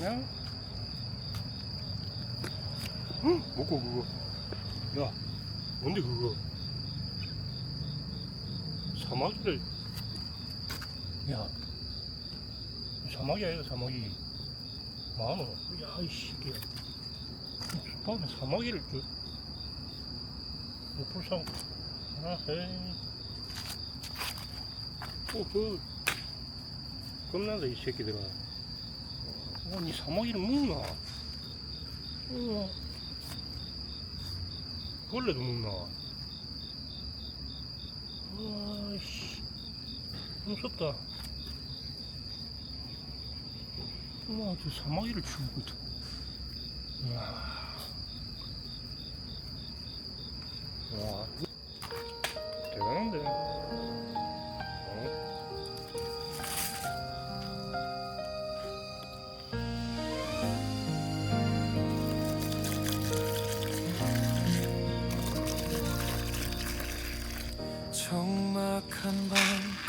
그냥. 응? 먹고 그거. 야 뭔데 그거? 사마귀를 야 사마귀 아니야 사마귀 만원 야이 새끼야. 밤에 사마귀를 줘아 에이 또그 겁나다 이 새끼들아 어, 니 사마귀를 먹나? 어. 벌레도 먹나? 아이씨, 무섭다. 어머, 저 사마귀를 죽고 있다. 와, 대단한데. 적막한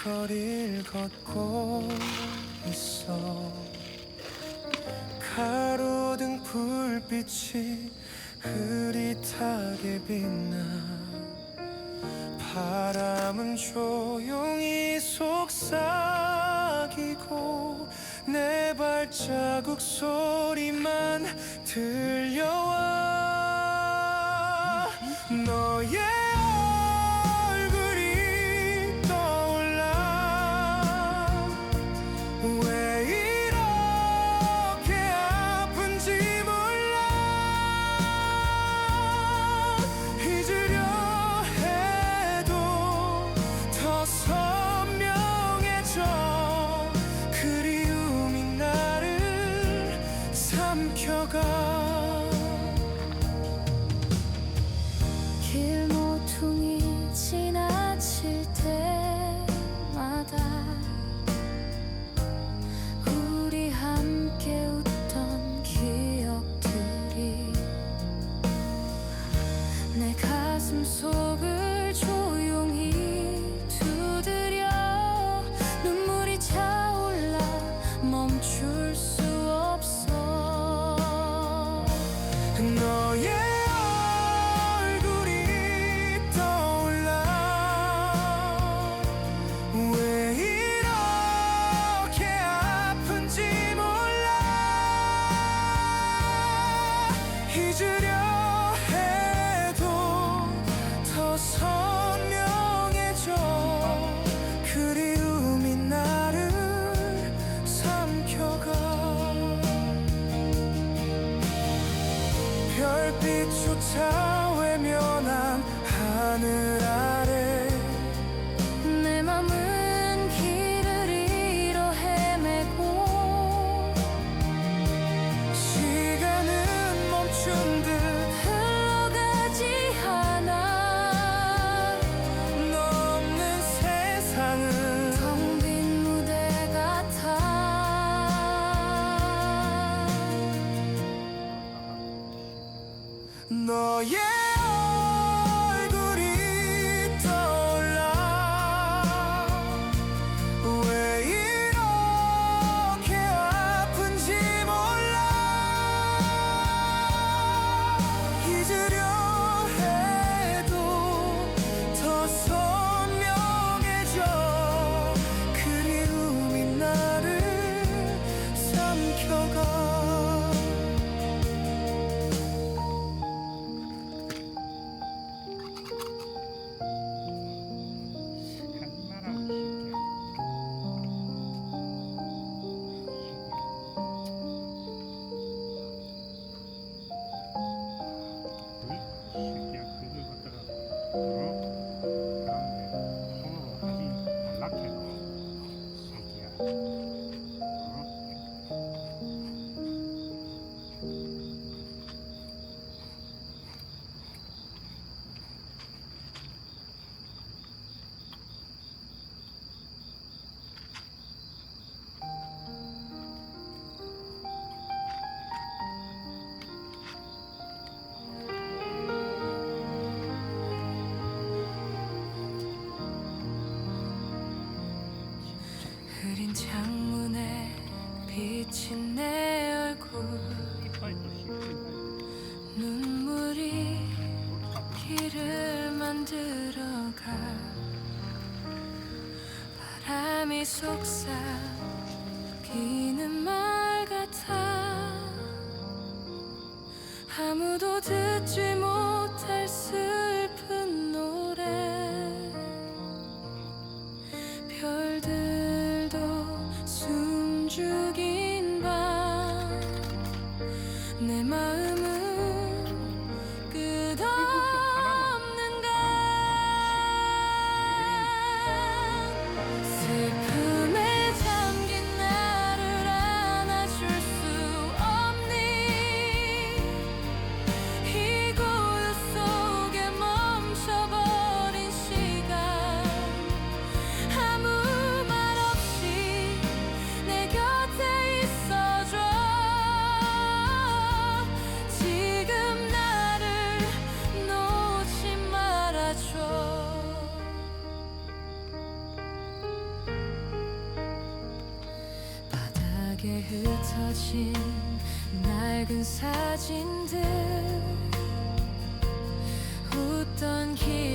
밤거리를 걷고 있어. 가로등 불빛이 흐릿하게 빛나. 바람은 조용히 속삭이고 내 발자국 소리만 들려와. 너의 잊으 별빛조차 외면한 하늘 아래 너의 얼굴이 떠올라. 왜 이렇게 아픈지 몰라. 잊으려 창문에 비친 내 얼굴. 눈물이 길을 만들어가 바람이 속삭이는 말 같아. 아무도 듣지 못할 수 흩어진 낡은 사진들. 웃던 길